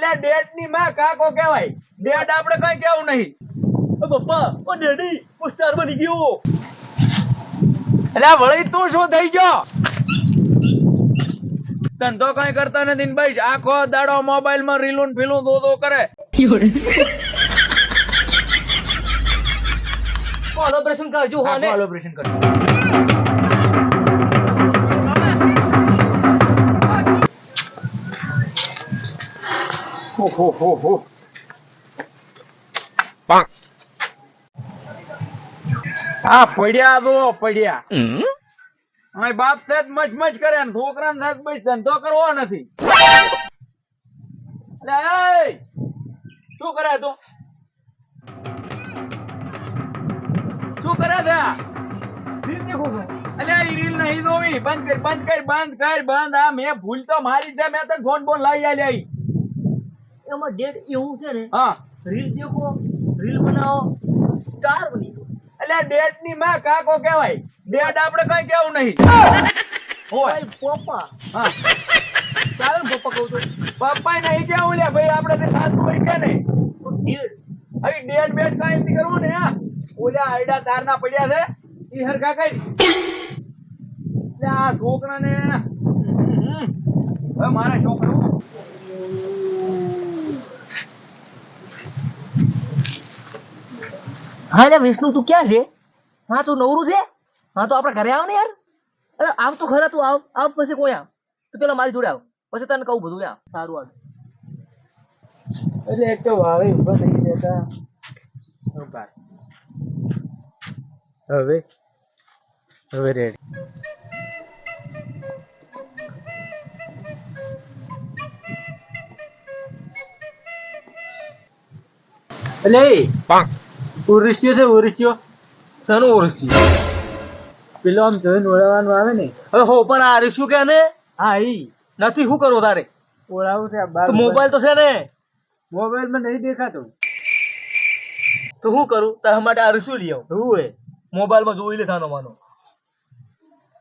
એટલે ડેડની માં કાકો કહેવાય. ડેડ આપણે કઈ કેવું નહીં. પપ્પા ઓ ડેડી હું સ્ટાર બની ગયો. એટલે વળી તું શું થઈ ગયો? ધંધો કઈ કરતા નથી ને ભાઈ આખો દાડો મોબાઈલમાં રીલું ફીલું દો દો કરે. કોલોબ્રેશન કરજો હોને ઓપરેશન કરી હો હો હો હો આ પડ્યા દો પડ્યા. બાપ તે જ મચ મચ કરે ને છોકરા ને મચ ધંધો કરવો નથી. શું કરે તું? શું કરે છે? આ? અલ્યા ઈ રીલ નહીં જોવી. બંધ કર બંધ કર બંધ કર બંધ. આ મેં ભૂલ તો મારી છે. મેં તો ફોન ફોન લાવી આલ્યા. એમાં ડેડ એવું છે ને હા. રીલ દેખો રીલ બનાવો સ્ટાર બની ગયો. ડેટની માં કાકો કહેવાય. ડેડ આપણે કઈ કેવું નહીં. હોય. પપ્પા. હા. ચાલો પપ્પા કહું છું પપ્પા નહીં કેવું લે ભાઈ આપણે તે સાચું હોય કે નહીં. ડેડ હવે ડેડ બેડ કાંઈ નથી કરવું ને હા. ઓલા આયડા તારના પડ્યા છે એ હરખા કઈ એટલે આ છોકરાને. હવે મારા છોકરો હા લે વિષ્ણુ તું ક્યાં છે? હા તું નવરું છે? હા તો આપણે ઘરે આવ ને યાર. અરે આવ તો ખરા તું આવ આવ પછી કોઈ આવ. તું પેલા મારી જોડે આવ. પછી તને કહું બધું યાર સારું આવ એટલે એક તો વાવે ઊભા થઈ જતા. ઊભા હવે? હવે રેડી એટલે ઉરુષ્યો છે ઉર્ષ્યો સનું ઓળખી પેલો આમ જોઈને ઓળવાનું આવે ને. હવે હો પણ આ રીશું કે ને હા ઈ. નથી શું કરવું તારે? ઓળાવું છે બાર મોબાઈલ તો છે ને. મોબાઈલમાં નહીં દેખાતો. તો શું કરું? તારા માટે આ રીશું લઈ આવું. શું હે? મોબાઈલમાં જોઈ લે સાનો માનો.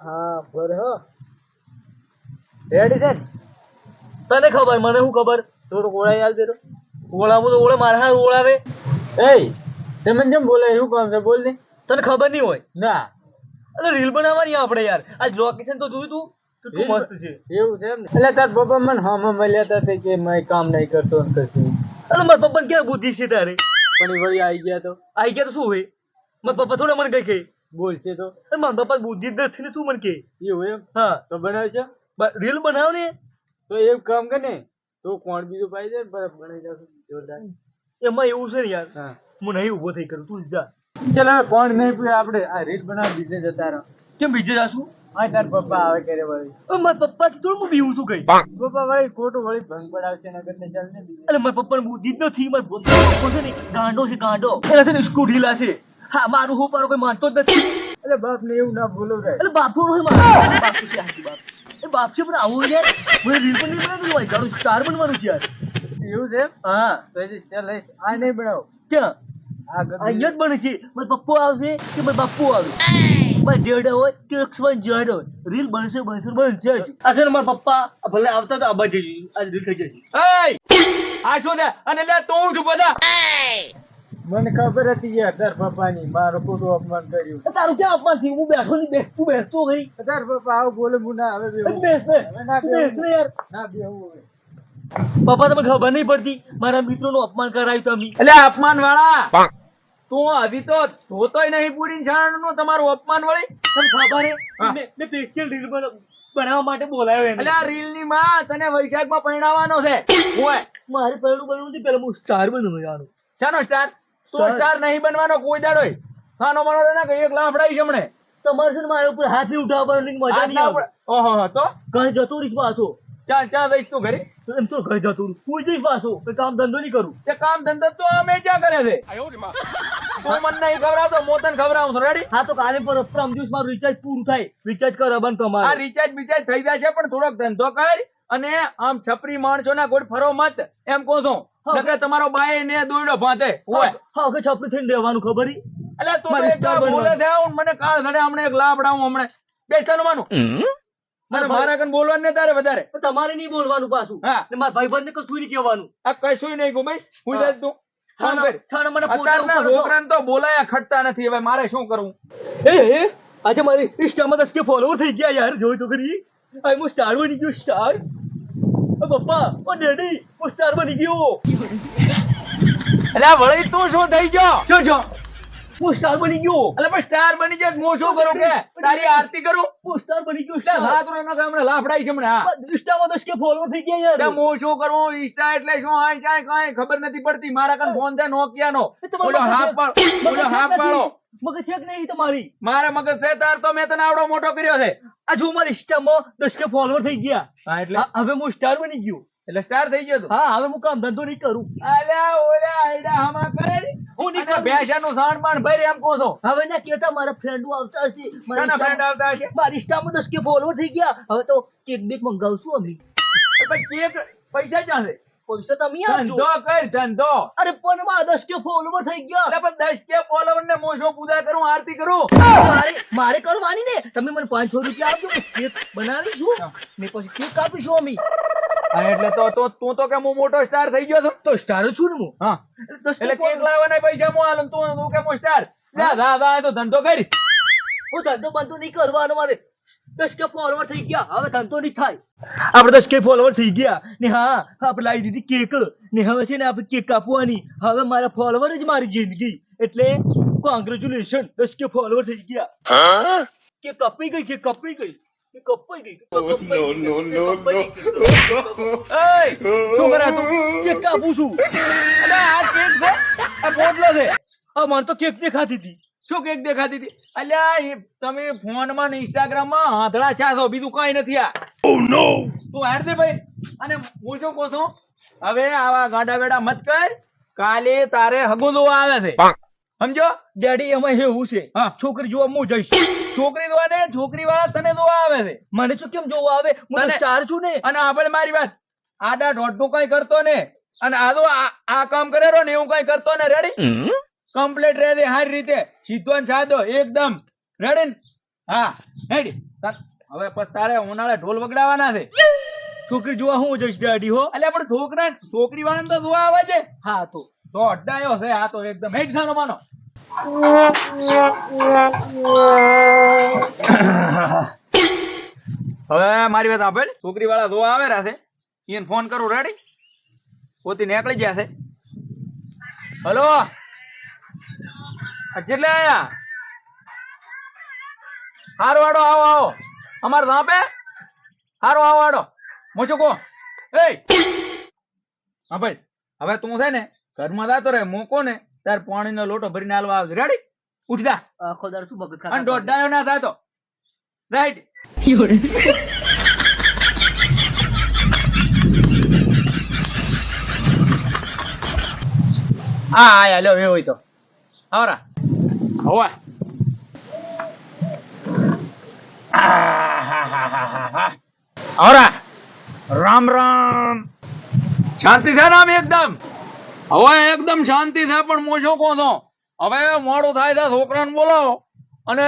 હા બરે હો. રેડી છે? તને ખબર મને શું ખબર? થોડુંક ઓળાઈ આવજે દેતો ઓળાવું તો ઓળે મારા ઓળાવે. એય તમે જેમ બોલે શું કામ છે? બોલ ને. તને ખબર નહીં હોય? ના. અરે રીલ બનાવવાની આપણે યાર. આજ લોકેશન તો જોયું તું? કેટલું મસ્ત છે. એવું છે એમ એટલે તાર પપ્પા મને હમ મળ્યા હતા તે કે મેં કામ નહીં કરતો ને કશું અરે મારા પપ્પાને ક્યાં બુદ્ધિ છે તારે? પણ વળી આવી ગયા તો. આવી ગયા તો શું હોય? મારા પપ્પા થોડા મને કઈ બોલ બોલશે તો. અરે મારા પપ્પા બુદ્ધિ જ નથી ને શું મને કે એવું એમ? હા. તો બનાવ છે? રીલ બનાવ ને. તો એવું કામ કરે ને. તો કોણ બીજું પાઈ જાય બરફ બનાવી જશું. જોરદાર. એમાં એવું છે ને યાર. હા. હું નહીં ઊભો થઈ કરું તું જ. ચાલ હવે કોણ નહીં પીએ આપણે આ રીત બનાવ બીજે જતા રહો. કેમ બીજે જાશું? હા તાર પપ્પા આવે કરે વળી. માર પપ્પા થી થોડું હું બીવું છું કઈ. પપ્પા વળી ખોટું વળી ભંગ પડાવશે નગર ને ચાલ ને અરે માર પપ્પા બુદ્ધિ જ નથી મારા પપ્પા છે ને ગાંડો છે ગાંડો. એના છે ને સ્ક્રૂ ઢીલા છે. હા મારું હું મારો કોઈ માનતો જ નથી. અરે બાપ ને એવું ના બોલો રે એટલે બાપુ નો મારો. બાપ છે બાપ એ બાપ છે પણ આવું યાર મને રીલ પણ નહીં બનાવતું હોય ગાડું સ્ટાર બનવાનું છે યાર. એવું છે એમ? હા. તો એ ચાલ આ નહીં બનાવો. ક્યાં? અહીંયા જ બને છે. મારા પપ્પો આવશે કે મારા બાપુ આવે મારા ડેડ હોય કે લક્ષ્મણ વન હોય. રીલ બનશે બનશે બનશે જ. આ છે મારા પપ્પા. ભલે આવતા તો આબા જઈ આજ રીલ થઈ જશે! આ શું દે અને લે તું છું બધા? મને ખબર હતી યાર તાર પપ્પાની. મારો ખોટું અપમાન કર્યું. તારું ક્યાં અપમાન થયું? હું બેઠો નહીં બેસતું બેસતો ગઈ તાર પપ્પા આવું બોલે હું ના આવે બેસ બેસ ના ને યાર. ના બેહું હવે. પપ્પા તમને ખબર નહીં પડતી મારા મિત્રોનું અપમાન કરાયું તમે. એટલે અપમાન વાળા તું હજી તો ધોતોય નહીં પૂરી નું તમારું અપમાન વળી. ખબર હે? હા. મેં મેં સ્પેશિયલ રીલ બનાવવા માટે બોલાયો એને. અલ્યા રીલની માં તને વૈશાખમાં પરણાવવાનો છે. ઓય. મારે પહેલું બનવું નથી પેલા હું સ્ટાર બનવું જવાનું શાનો સ્ટાર તો સ્ટાર નહીં બનવાનો કોઈ દાડો ખાનો મનો ના કે એક લાફડાઈ હમણે. તમારે છે મારા ઉપર હાથ નહીં ઉઠાવવાનો મજા નહીં આવે. ઓહો તો? કઈ જતો રીસ પાછો. ચા ચા જઈશ તું ઘરે. એમ તો ઘરે જતો. હું જઈશ પાછો. કે કામ ધંધો નહીં કરું. તે કામ ધંધો તો અમે ક્યાં કરે છે? તું મને નહીં ખવડાવતો મો તને ખવડાવું છું. રેડી હા તો કાલે પર પ્રમ દિવસ મારું રિચાર્જ પૂરું થાય. રિચાર્જ કર બંધ આ રિચાર્જ બિચાર્જ થઈ જશે પણ થોડોક ધંધો કર અને આમ છપરી માણસો ના ગોળ ફરો મત. એમ કહો છો. કે નકર તમારો બાય ને દોડો ભાતે. હોય. હા કે છપરી થઈને રહેવાનું ખબર? એટલે તું એક બોલે. છે મને કાળ ધડે હમણાં એક લાભડાવું હમણાં. બેસતાનું માનું અને મારા કન બોલવાનું ને તારે વધારે. તમારે નહીં બોલવાનું પાછું. હા. ને મારા ભાઈબંધને કશું નહીં કહેવાનું. આ કશું નહીં કહું હું હા. તું ફોન છાના- કર. છાના મને ફોટા અત્યારના ઉપાડો. છો. છોકરાને તો બોલાયા ખટતા નથી. હવે મારે શું કરવું? એ એ આજે મારી ઇન્સ્ટામાં દસ કે ફોલોવર થઈ ગયા યાર. જોઈ તો કરી હું સ્ટાર બની ગયો સ્ટાર પપ્પા ઓ ડેડી હું સ્ટાર બની ગયો. અરે વળી તું શું થઈ ગયો? જો જો. હું સ્ટાર બની ગયો. એટલે પણ સ્ટાર બની જાય મો શું કરું કે? તારી આરતી કરું? હું સ્ટાર બની ગયો એટલે રાત નો હમણાં લાફડાઈ છે હમણાં હા. ઇન્સ્ટામાં તો કે ફોલો થઈ ગયા યાર? મો શું કરું? ઇન્સ્ટા એટલે શું? આ કાઈ કાઈ ખબર નથી પડતી. મારા કન ફોન છે નોકિયા નો. બોલો હા પાડો. બોલો હાફ પાડો. મગજ છે કે નહીં તમારી? મારા મગજ છે તાર તો મેં તને આવડો મોટો કર્યો છે. આ જો મારા ઇન્સ્ટામાં દસ કે ફોલોવર થઈ ગયા. હા એટલે? હવે હું સ્ટાર બની ગયો. એટલે સ્ટાર થઈ ગયો હા હવે હું કામ ધંધો નહીં કરું. અલ્યા ઓલા આયડા હમા કરે હું અને કરું. સાણ બાણ ભાઈ એમ કહો છો. હવે ના કેતા મારા ફ્રેન્ડો આવતા હશે. મારા ફ્રેન્ડ આવતા હશે? મારી ઇન્સ્ટામાં દસ કે ફોલોવર થઈ ગયા. હવે તો કેક બેક મંગાવશું અમે. કેક પૈસા ચાલે પૈસા તમે ધંધો કર ધંધો. અરે પણ મારા દસ કે ફોલોવર થઈ ગયા. એટલે પણ દસ કે ફોલોવર ને મોજો પૂજા કરું આરતી કરું. મારે મારે કરવાની ને. તમે મને પાંચસો રૂપિયા આપજો કેક બનાવીશું. ને પછી કેક આપીશું અમે. એટલે તો તો તું તો કે હું મોટો સ્ટાર થઈ ગયો છું? તો સ્ટાર છું ને હું. હા. એટલે કેક લાવવાના પૈસા હું આલું તું તું કે હું સ્ટાર જા જા જા તો ધંધો કરી. હું ધંધો બંધો નહીં કરવાનો મારે. દસ કે ફોલોવર થઈ ગયા. હવે ધંધો નહીં થાય. આપણે દસ કે ફોલોવર થઈ ગયા. ને હા આપણે લાવી દીધી કેક ને હવે છે ને આપણે કેક કાપવાની હવે મારા ફોલોવર જ મારી જિંદગી. એટલે કોંગ્રેચ્યુલેશન દસ કે ફોલોવર થઈ ગયા. કે કપી ગઈ કે કપી ગઈ. મને તો કેક દેખાતી હતી. શું કેક દેખાતી હતી? અલ્યા તમે ફોનમાં ને ઇન્સ્ટાગ્રામમાં હાથડા છાશો બીજું કઈ નથી આ. તું હાર દે ભાઈ. અને હું શું કહું છું? હવે આવા ગાડા વેડા મત કર. કાલે તારે હગું જોવા આવે છે. સમજો? ડેડી એમાં એવું છે છોકરી જોવા હું જઈશ. છોકરી જોવા ને છોકરી વાળા તને જોવા આવે છે. મને શું કેમ જોવા આવે? હું સ્ટાર છું ને. અને આપણે મારી વાત. આડા દોઢનું કઈ કરતો ને અને આ આ કામ કરેલો ને એવું કઈ કરતો ને રેડી કમ્પ્લીટ રહે હારી રીતે. સીધો ને સાદો એકદમ. રેડી હા. રેડી હવે પછી તારે ઉનાળે ઢોલ વગડાવાના છે. છોકરી જોવા હું જઈશ ડેડી હો. એટલે આપણે છોકરા છોકરી વાળાને તો જોવા આવે છે હા તો. તો અડ્ડાયો છે, આ તો એકદમ હેડ થાનો માનો. હવે મારી વાત સાંભળ છોકરી વાળા જોવા આવે છે એને ફોન કરું રેડી પોતી નીકળી ગયા છે. હલો? કેટલે આયા? હારો વાડો આવો આવો. અમારે સાંપે હારો, આવો વાડો હું કો. એ! હા, ભાઈ. હવે તું છે ને ઘરમાં જાતો રે મોકો ને તાર પાણીનો લોટો ભરીને હાલવા આવજે. રેડી ઉઠ જા. આખો દાડો શું મગજ અને ખાતા દોઢાયો ના થાતો. રાઈટ હા હા હેલો એ હોય તો. આવરા. હોવા. આવરા. રામ રામ. શાંતિ છે નામ એકદમ? હવે એકદમ શાંતિ છે પણ હું કો છો? હવે મોડું થાય છે, છોકરાને બોલાવો. અને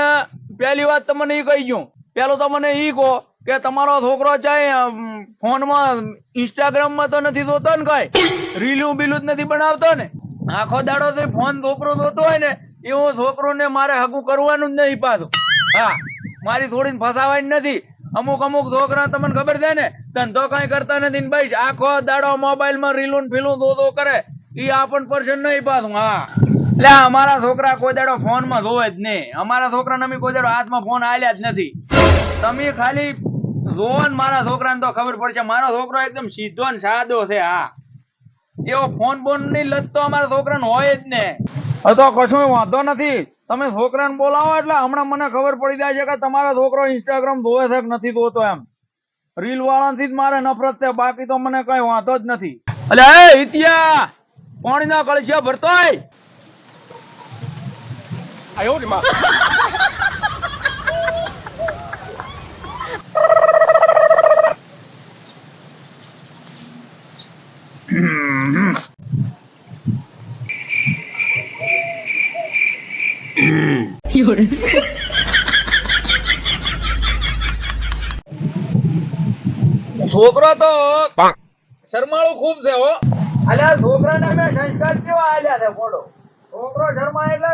પહેલી વાત તમને એ કહી ગયું. પેલું તમને એ કહો કે તમારો છોકરો ચાહે ફોનમાં, ઇન્સ્ટાગ્રામમાં તો નથી જોતો ને કઈ? રીલું બીલું જ નથી બનાવતો ને? આખો દાડો થી ફોન છોકરો જોતો હોય ને એવું છોકરોને મારે હગું કરવાનું જ નહીં પાછું. હા, મારી થોડી ફસાવાની નથી. અમુક અમુક છોકરા તમને ખબર છે ને ધંધો કઈ કરતા નથી ને ભાઈ, આખો દાડો મોબાઈલમાં રીલું ને ફીલું દો દો કરે. અમારા છોકરા નથી. તમે ને હોય જ ને. તો કશું વાંધો નથી. તમે છોકરાને બોલાવો એટલે હમણાં મને ખબર પડી જાય છે કે તમારો છોકરો ઇન્સ્ટાગ્રામ જોવે નથી જોતો એમ. રીલ વાળાથી જ મારે નફરત છે. બાકી તો મને કઈ વાંધો જ નથી. અલે ઇતિયા પાણી પાણીના કળશિયા ભરતોય. છોકરો તો શરમાળો ખૂબ છે હો. અલ્યા છોકરાને મેં સંસ્કાર કેવા આલ્યા છે બોલો. છોકરો શરમાય એટલે?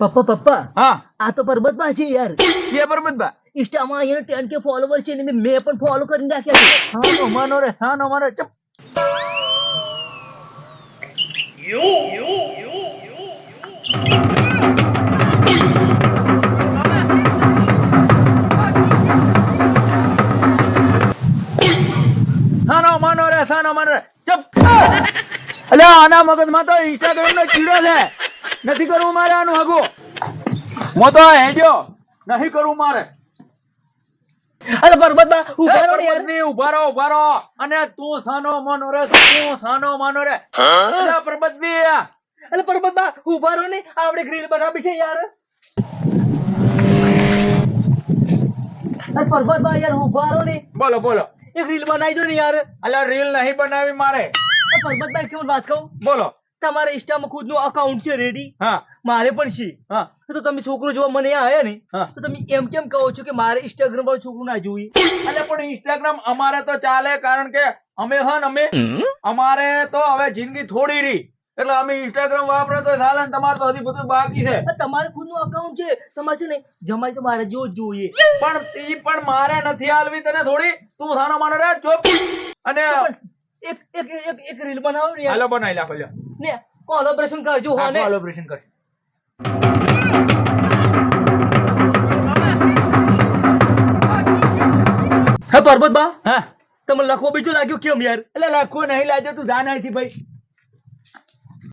પપ્પા પપ્પા હા. આ તો પરબતમાં છે યાર. કે પરબતભા ઇન્સ્ટામાં અહીંયા ટેન કે ફોલોવર છે ને મેં પણ ફોલો કરીને રાખ્યા છે. હા નો માનો રે હા નો માનો ચપ. સાનો અલ્યા આના મગજમાં તો ઇન્સ્ટાગ્રામ નો કીડો છે. નથી કરવું મારે આનું હગું. હું તો હેડ્યો. નહીં કરવું મારે. અરે પરબતમાં ઊભા રહો યાર. ની ઊભા રહો ઊભા રહો. અને તું સાનો માનો રે તું સાનો માનો રે. અલ્યા પ્રબંધની અરે પરબતમાં ઊભા રહો ને. આપણે ગ્રીલ બનાવી છે યાર. અરે પરબતમાં યાર ઊભા રહો ને. બોલો બોલો. એક રીલ બનાવી દો ને યાર. અલા રીલ નહીં બનાવી મારે. પરબતમાં એક વાત કહું? બોલો. તમારા ઇન્સ્ટામાં ખુદનું અકાઉન્ટ છે રેડી હા. મારે પણ છે. હા. તો તમે છોકરો જોવા મને આવ્યા ને તો તમે એમ કેમ કહો છો કે મારે ઇન્સ્ટાગ્રામ પર છોકરું ના જોઈએ અલ્યા પણ ઇન્સ્ટાગ્રામ અમારે તો ચાલે કારણ કે અમે હા અમે અમારે તો હવે જિંદગી થોડી રહી. એટલે અમે ઇન્સ્ટાગ્રામ વાપરે તો ચાલે ને તમારે તો હજી બધું બાકી છે. તમારે ખુદનું અકાઉન્ટ છે તમારે છે ને જમાઈ તો મારે જો જોઈએ. પણ ઈ પણ મારે નથી આલવી તને થોડી. તું સાનો માનો રે ચોપ. અને એક એક એક એક રીલ બનાવો ને હાલો બનાવી નાખો લ્યો. ને કોલોબરેશન કરજો હો ને. કોલોબરેશન કર હે પરબત બા હા. તમને લખવો બીજું લાગ્યું કેમ યાર? એટલે લખો નહીં લાગ્યો તું જાન અહીંથી ભાઈ.